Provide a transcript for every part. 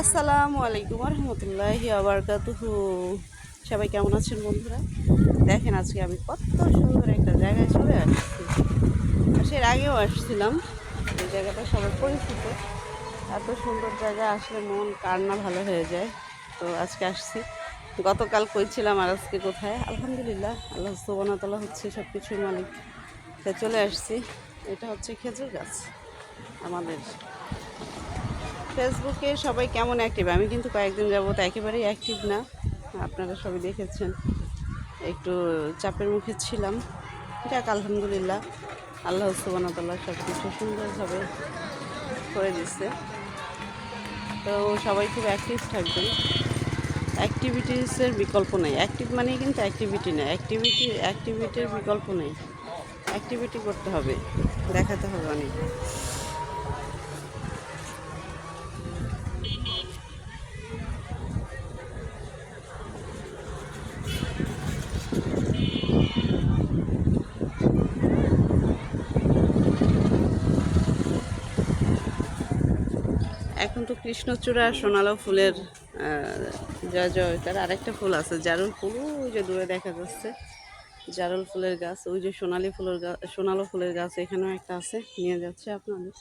আসসালামু আলাইকুম রহমতুল্লাহি আবরকাতুহু সবাই কেমন আছেন বন্ধুরা? দেখেন আজকে আমি কত সুন্দর একটা জায়গায় চলে আসছি। এর আগেও আসছিলাম, এই জায়গাটা সবার পরিচিত। এত সুন্দর জায়গা আসলে মন, কার না ভালো হয়ে যায়। তো আজকে আসছি। গতকাল কইছিলাম আর আজকে কোথায়? আলহামদুলিল্লাহ, আল্লাহ সুবানতলা হচ্ছে সব কিছুর মালিক চলে আসছি। এটা হচ্ছে খেজুর গাছ, আমাদের ফেসবুকে সবাই কেমন অ্যাক্টিভ আমি কিন্তু কয়েকদিন যাব যাবত একেবারেই অ্যাক্টিভ না। আপনারা সবাই দেখেছেন। একটু চাপের মুখে ছিলাম। যাক, আলহামদুলিল্লাহ। আল্লাহ সুবানতাল্লাহ সব কিছু সুন্দরভাবে করে দিচ্ছে তো সবাই খুব অ্যাক্টিভ থাকবেন। অ্যাক্টিভিটিসের বিকল্প নেই। অ্যাক্টিভ মানেই কিন্তু অ্যাক্টিভিটি না অ্যাক্টিভিটি অ্যাক্টিভিটির বিকল্প নেই। অ্যাক্টিভিটি করতে হবে। দেখাতে হবে অনেক। এখন তো কৃষ্ণচূড়া, সোনালো ফুলের জয় তার আরেকটা ফুল আছে, জারুল ফুল। ওই যে দূরে দেখা যাচ্ছে। জারুল ফুলের গাছ, ওই যে সোনালি ফুলের গাছ সোনালো ফুলের গাছ এখানেও একটা আছে, নিয়ে যাচ্ছে আপনাদের।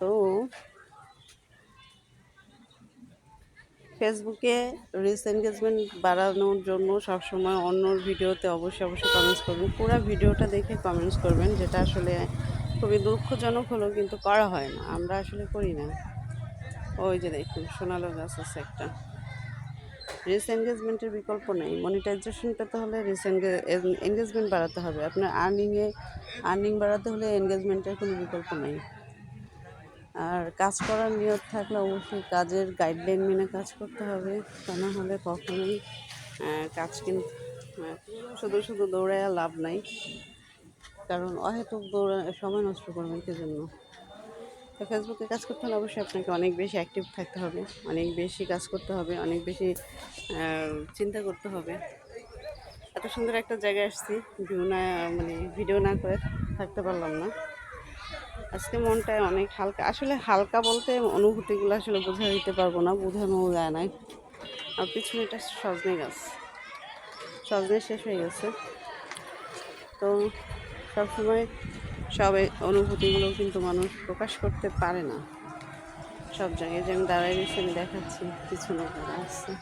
তো ফেসবুকে রিস এনগেজমেন্ট বাড়ানোর জন্য সবসময় অন্যর ভিডিওতে অবশ্যই অবশ্যই কমেন্টস করবেন। পুরো ভিডিওটা দেখে কমেন্টস করবেন, যেটা আসলে খুবই দুঃখজনক হলেও কিন্তু করা হয় না। আমরা আসলে করি না। ওই যে দেখুন, সোনালো গাছ আছে একটা। রিস এনগেজমেন্টের বিকল্প নেই। মনিটাইজেশন পেতে হলে রিস এনগেজমেন্ট বাড়াতে হবে। আপনার আর্নিংয়ে আর্নিং বাড়াতে হলে এনগেজমেন্টের কোনো বিকল্প নেই। আর কাজ করার নিয়ত থাকলে অবশ্যই কাজের গাইডলাইন মেনে কাজ করতে হবে। তা না হলে কখনোই কাজ কিন্তু শুধু শুধু দৌড়ায় লাভ নাই। কারণ অহেতুক দৌড়া সময় নষ্ট করবেন জন্য তো ফেসবুকে কাজ করতে হলে অবশ্যই আপনাকে অনেক বেশি অ্যাক্টিভ থাকতে হবে, অনেক বেশি কাজ করতে হবে, অনেক বেশি চিন্তা করতে হবে। এত সুন্দর একটা জায়গায় আসছি, ভিউ না মানে ভিডিও না করে থাকতে পারলাম না। আজকে মনটা অনেক হালকা, আসলে হালকা বলতে অনুভূতিগুলো আসলে বোঝা দিতে পারব না, বোঝানো যায় না। আর পিছনে এটা সজনে গাছ, সজনে শেষ হয়ে গেছে। তো সবসময় সব অনুভূতিগুলো কিন্তু মানুষ প্রকাশ করতে পারে না। সব জায়গায় যে আমি দাঁড়াই রয়েছি, আমি দেখাচ্ছি, পিছনে তারা আসছে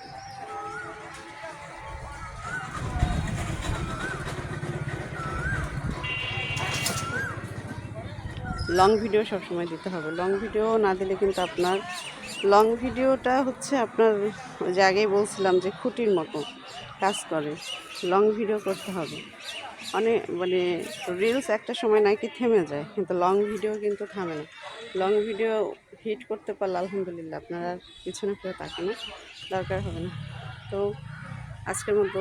লং ভিডিও সবসময় দিতে হবে। লং ভিডিও না দিলে কিন্তু আপনার লং ভিডিওটা হচ্ছে আপনার যে আগেই বলছিলাম যে খুঁটির মতো কাজ করে। লং ভিডিও করতে হবে। অনেক মানে রিলস একটা সময় নাকি থেমে যায়, কিন্তু লং ভিডিও কিন্তু থামে না। লং ভিডিও হিট করতে পারলে আলহামদুলিল্লাহ, আপনারা পিছনে ফিরে না দরকার হবে না। তো আজকের মতো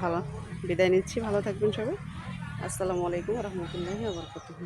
ভালো, বিদায় নিচ্ছি, ভালো থাকবেন সবাই। আসসালামু আলাইকুম রহমতুল্লাহি আবরকাতুহ